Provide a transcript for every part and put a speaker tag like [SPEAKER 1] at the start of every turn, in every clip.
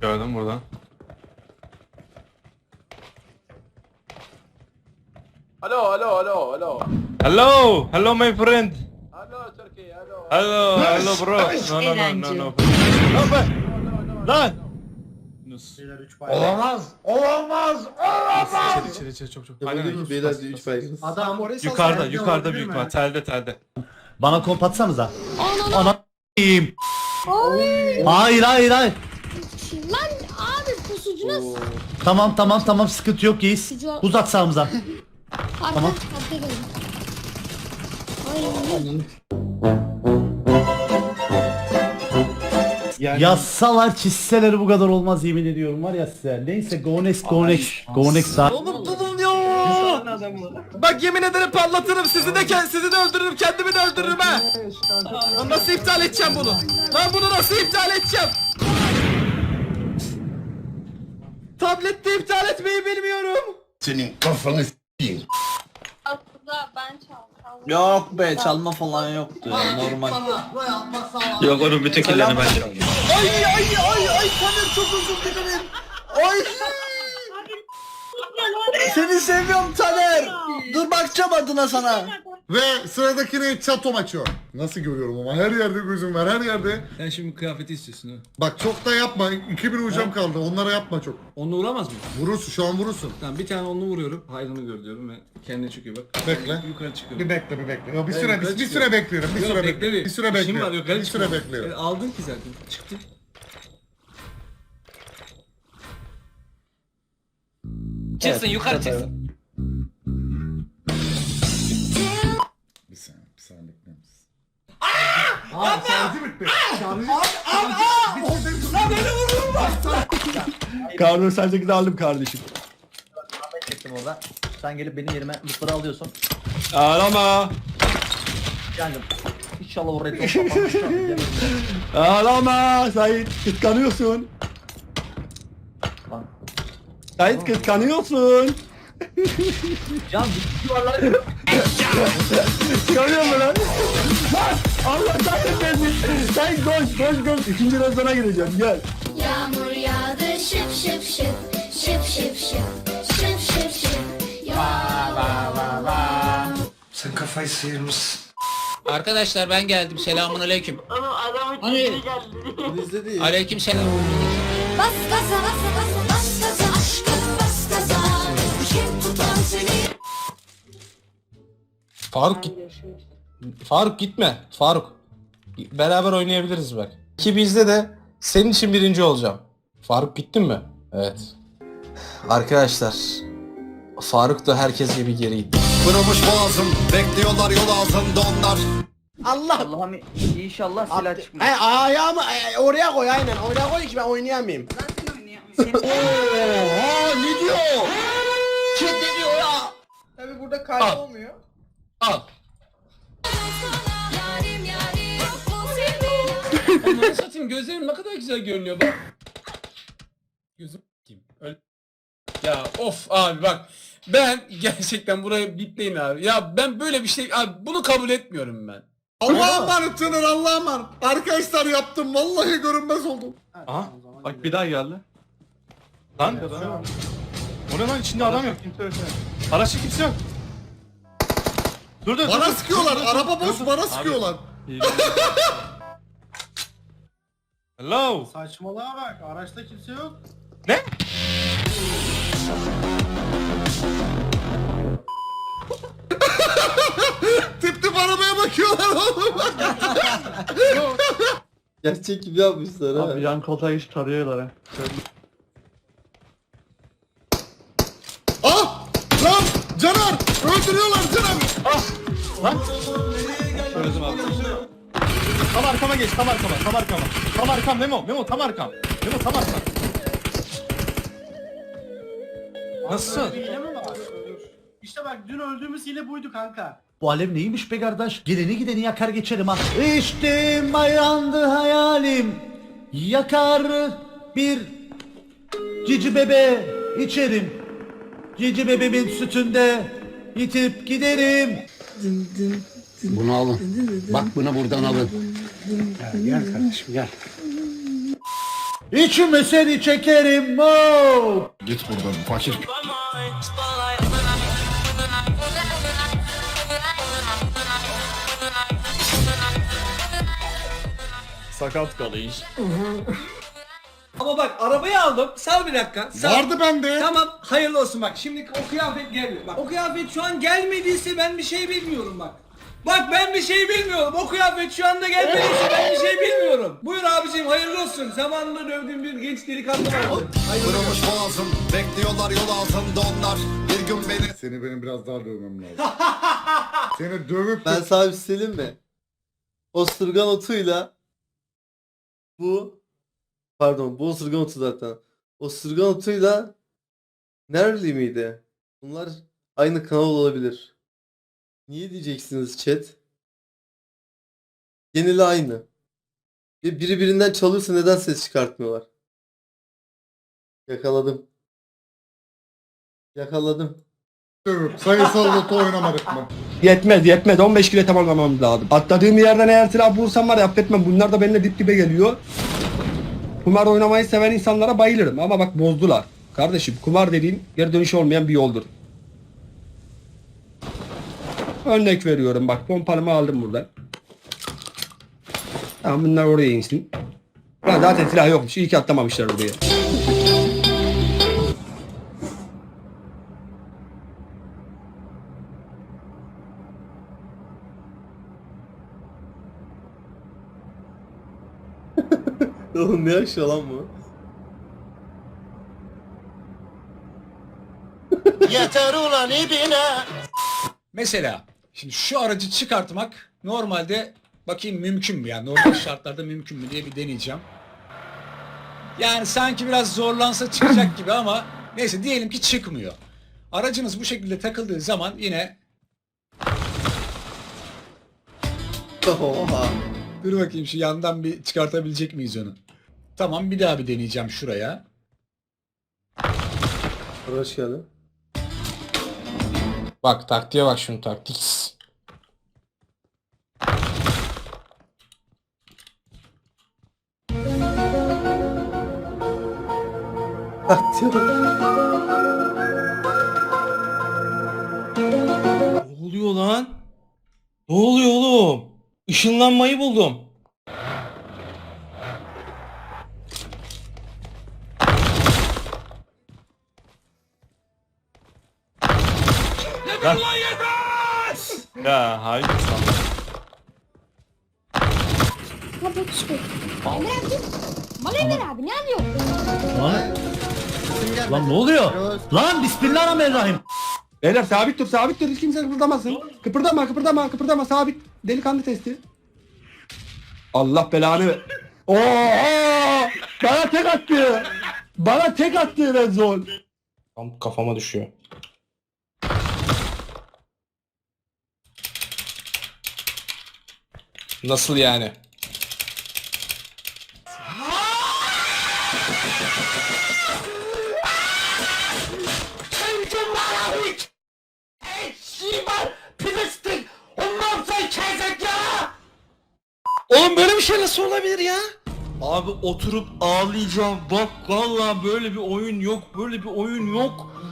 [SPEAKER 1] Gördüm burada.
[SPEAKER 2] Alo alo alo alo.
[SPEAKER 1] Hello, hello my friend.
[SPEAKER 2] Alo Türkiye alo.
[SPEAKER 1] Hello, hello bro. No no no no no. No be. Lan. Nus.
[SPEAKER 3] Olamaz. Olamaz.
[SPEAKER 1] İçeri içeri içeri çok çok. Aynen aynen.
[SPEAKER 4] Beyler 3 baygın.
[SPEAKER 3] Adam
[SPEAKER 1] Yukarıda yukarıda büyük ihtimal telde telde.
[SPEAKER 5] Bana komp atsanıza. Ana. Hayır hayır hayır. Tamam tamam tamam sıkıntı yok Yiğiz. Uzat sağımıza.
[SPEAKER 6] Arka,
[SPEAKER 5] Tamam.
[SPEAKER 6] arka gelin. Ay,
[SPEAKER 3] Yani
[SPEAKER 5] Yazsalar çizseler bu kadar olmaz yemin ediyorum var ya size. Neyse go next go next. Go next ha.
[SPEAKER 1] Oğlum tutun ya. Bak yemin ederim parlatırım sizi de kend- sizi de öldürürüm kendimi de öldürürüm ha. Lan nasıl iptal edeceğim bunu? Lan bunu nasıl iptal edeceğim? Tablette iptal etmeyi bilmiyorum.
[SPEAKER 4] Senin kafanı s**eyim.
[SPEAKER 6] aslında ben çaldım.
[SPEAKER 7] Yok be çalma falan yoktu ya normal.
[SPEAKER 8] Yok onun bütün killerini ben çaldım.
[SPEAKER 7] Ay ay ay ay Taner çok özür dilerim. Ay. Seni seviyorum Taner. Dur bakacağım adına sana.
[SPEAKER 4] Ve sıradaki ne? Çato maçı. Nasıl görüyorum ama her yerde gözüm var her yerde.
[SPEAKER 9] Sen şimdi kıyafeti istiyorsun ha.
[SPEAKER 4] Bak çok da yapma. 2000 ucam kaldı. Onlara yapma çok.
[SPEAKER 9] Onunla uğramaz mı?
[SPEAKER 4] Vurursun şu an vurursun.
[SPEAKER 9] Tamam bir tane onunla vuruyorum. Hayrını gör diyorum ve kendine çıkıyor bak.
[SPEAKER 4] Bekle.
[SPEAKER 9] Yukarı çıkıyorum.
[SPEAKER 4] Bir bekle bir bekle. Yo, bir
[SPEAKER 9] Ben
[SPEAKER 4] süre
[SPEAKER 9] yukarı
[SPEAKER 4] bir, bir
[SPEAKER 9] çıkıyorum.
[SPEAKER 4] süre bekliyorum. Bir
[SPEAKER 9] Yok,
[SPEAKER 4] süre
[SPEAKER 9] bekle
[SPEAKER 4] bekliyorum. Bir süre
[SPEAKER 9] İşim var,
[SPEAKER 4] bekliyorum.
[SPEAKER 9] yukarı
[SPEAKER 4] Bir süre bekliyorum.
[SPEAKER 9] E, aldın ki zaten. Çıktı.
[SPEAKER 8] Çıksın yukarı çıksın.
[SPEAKER 4] Serliklerimiz. Aa! Abi şarjı bitti. Şarjı
[SPEAKER 3] Abi abi. Lan beni
[SPEAKER 5] vurdun mu? Karnur sen 8 aldım kardeşim.
[SPEAKER 7] Ben çektim orada. Sen gelip benim yerime mutları alıyorsun.
[SPEAKER 1] Ağlama.
[SPEAKER 7] Geldim. İnşallah oraya top kapanmış.
[SPEAKER 5] Ağlama Sait. Kıskanıyorsun.
[SPEAKER 7] Lan.
[SPEAKER 5] Sait kıskanıyorsun.
[SPEAKER 7] Can bir
[SPEAKER 5] yuvarlara Sen koş koş koş. İkinci rozdana gireceğim gel.
[SPEAKER 6] Yağmur yağdı şıp şıp şıp. Şıp şıp şıp. Şıp şıp şıp. La la la la.
[SPEAKER 8] Sen kafayı sıyırmışsın. Arkadaşlar ben geldim. Selamun aleyküm. Oğlum adamın Hani- geldi.
[SPEAKER 7] Bizde değil.
[SPEAKER 8] Aleyküm selam.
[SPEAKER 6] Bas gaza bas gaza Kim tutar
[SPEAKER 1] Faruk git. Faruk gitme. Faruk. Beraber oynayabiliriz bak. Ki bizde de senin için birinci olacağım. Faruk gittin mi? Evet. Arkadaşlar. Faruk da herkes gibi geri gitti.
[SPEAKER 4] Kırılmış boğazım. Bekliyorlar yol altında onlar.
[SPEAKER 3] Allah.
[SPEAKER 7] Allah'ım inşallah silah çıkmaz.
[SPEAKER 3] He ayağımı e, oraya koy aynen. Oraya koy ki ben oynayamayayım.
[SPEAKER 4] Oha ne diyor?
[SPEAKER 3] Kim ne diyor ya? Tabi burada kaybolmuyor.
[SPEAKER 1] Al.
[SPEAKER 9] Satayım gözlerim ne kadar güzel görünüyor bak. Gözüm kim? Öyle. Ya of abi bak. Ben gerçekten buraya bitmeyin abi. Ya ben böyle bir şey abi bunu kabul etmiyorum ben.
[SPEAKER 4] Allah'a emanet Caner Allah'a emanet. Arkadaşlar yaptım vallahi görünmez oldum.
[SPEAKER 1] Aha. Bak bir daha geldi. Lan. O ne lan içinde adam yok. Araçta kimse yok. Dur dur.
[SPEAKER 4] Bana
[SPEAKER 1] dur,
[SPEAKER 4] sıkıyorlar. Araba boş bana sıkıyorlar.
[SPEAKER 1] Hello.
[SPEAKER 3] Saçmalığa bak. Araçta kimse yok.
[SPEAKER 1] Ne?
[SPEAKER 4] Tip tip arabaya bakıyorlar oğlum.
[SPEAKER 7] Gerçek gibi yapmışlar ha.
[SPEAKER 5] Abi yan koltuğa geçip tarıyorlar ha.
[SPEAKER 4] Ah! Lan! Caner! Öldürüyorlar Caner!
[SPEAKER 1] Öldüm abi. Tam arkama geç, tam arkama, tam arkama. Tam arkam Memo, Memo tam arkam. Memo tam arkam. Nasıl?
[SPEAKER 3] Öyle bir hile mi var? İşte bak dün öldüğümüz hile buydu kanka.
[SPEAKER 5] Bu alev neymiş be kardeş? Geleni gideni yakar geçerim ha. İçtim ayrandı hayalim. Yakar bir cici bebe içerim. Cici bebemin sütünde yitip giderim.
[SPEAKER 10] Bunu alın. Bak bunu buradan alın.
[SPEAKER 5] İçime seni çekerim. Oh.
[SPEAKER 4] Git buradan fakir.
[SPEAKER 10] Sakat kalış.
[SPEAKER 3] Ama bak arabayı aldım. Sal bir dakika. Sal.
[SPEAKER 4] Vardı bende.
[SPEAKER 3] Tamam hayırlı olsun bak. Şimdi o kıyafet geliyor. Bak o kıyafet şu an gelmediyse ben bir şey bilmiyorum bak. Bak ben bir şey bilmiyorum. O kıyafet şu anda gelmediyse ben bir şey bilmiyorum. Buyur abicim hayırlı olsun. Zamanında dövdüğüm bir genç delikanlı vardı. Hayırlı olsun.
[SPEAKER 7] boğazım bekliyorlar yol altında onlar Bir gün beni
[SPEAKER 4] Seni benim biraz daha dövmem lazım. Seni dövüp
[SPEAKER 7] Ben sana bir şey söyleyeyim mi? Otuyla bu pardon bu osurgan otu zaten. Osurgan otuyla Nerli miydi? Bunlar aynı kanal olabilir. Niye diyeceksiniz chat? Geneli aynı. Ve biri birinden çalıyorsa neden ses çıkartmıyorlar? Yakaladım. Yakaladım.
[SPEAKER 4] sayısal loto oynamadık mı?
[SPEAKER 10] Yetmez yetmez 15 kilo tamamlamam lazım. Atladığım yerden eğer silah bulursam var ya affetmem. Bunlar da benimle dip dibe geliyor. Kumar oynamayı seven insanlara bayılırım ama bak bozdular. Kardeşim kumar dediğin geri dönüşü olmayan bir yoldur. Örnek veriyorum bak pompalımı aldım buradan. Tamam bunlar oraya insin. Lan zaten silah yokmuş. İyi ki atlamamışlar oraya.
[SPEAKER 7] Oğlum ne yaşıyor lan bu?
[SPEAKER 8] Mesela şimdi şu aracı çıkartmak normalde bakayım mümkün mü yani normal şartlarda mümkün mü diye bir deneyeceğim. Yani sanki biraz zorlansa çıkacak gibi ama neyse diyelim ki çıkmıyor. Aracınız bu şekilde takıldığı zaman yine
[SPEAKER 7] Oha.
[SPEAKER 8] dur bakayım şu yandan bir çıkartabilecek miyiz onu? Tamam bir daha bir deneyeceğim şuraya.
[SPEAKER 7] Hoş geldin.
[SPEAKER 1] Bak taktiğe bak şunu taktik. Ne oluyor lan? Ne oluyor oğlum? Işınlanmayı buldum.
[SPEAKER 10] Ya hayır.
[SPEAKER 6] Hadi çıkıyor. Ne yaptın? Bana Emir abi ne alıyorsun?
[SPEAKER 5] Lan, lan ne oluyor? Lan bismillahirrahmanirrahim.
[SPEAKER 10] Beyler sabit dur sabit dur hiç kimse kıpırdamasın. Kıpırdama kıpırdama kıpırdama sabit. Delikanlı testi. Allah belanı ver. Oha! Bana tek attı. Bana tek attı Rezol.
[SPEAKER 1] Tam kafama düşüyor. Nasıl yani? Oğlum böyle bir şey nasıl olabilir ya? Abi oturup ağlayacağım. Bak vallahi böyle bir oyun yok. Böyle bir oyun yok.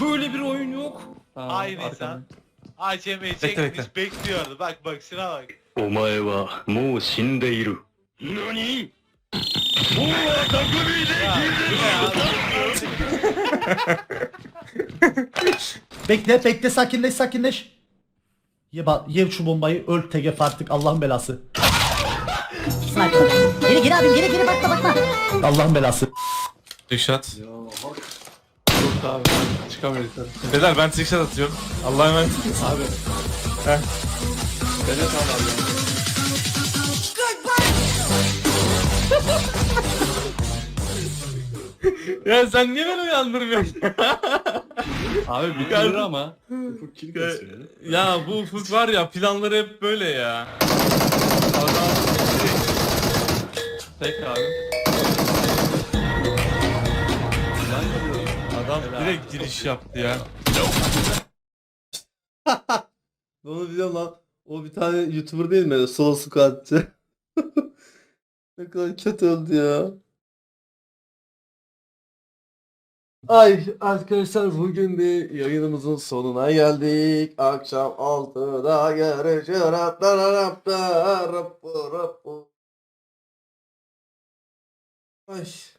[SPEAKER 1] Böyle bir oyun yok.
[SPEAKER 11] Aynı insan. ACM'yi çekmiş bekliyordu. Bak bak şuna bak.
[SPEAKER 10] お前はもう死んでいる。何
[SPEAKER 5] Bekle bekle sakinleş sakinleş. Ye, ba- ye şu bombayı öl tegef artık Allah'ın belası.
[SPEAKER 6] Geri geri abim geri geri bakma bakma.
[SPEAKER 5] Allah'ın belası.
[SPEAKER 10] Trickshot. Yok abi çıkamıyoruz. Beyler ben trickshot atıyorum. Allah'a emanet. Abi. Heh. Beni tamam abi. ya sen niye beni uyandırmıyorsun? abi bir kere ama. ya bu ufuk var ya planları hep böyle ya. Adam... Tek abi. Adam direkt giriş yaptı ya.
[SPEAKER 7] Onu biliyorum lan. O bir tane YouTuber değil mi? Solo squatçı. ne kadar kötü öldü ya. Ay arkadaşlar bugün de yayınımızın sonuna geldik. Akşam 6'da görüşürüz. Ay.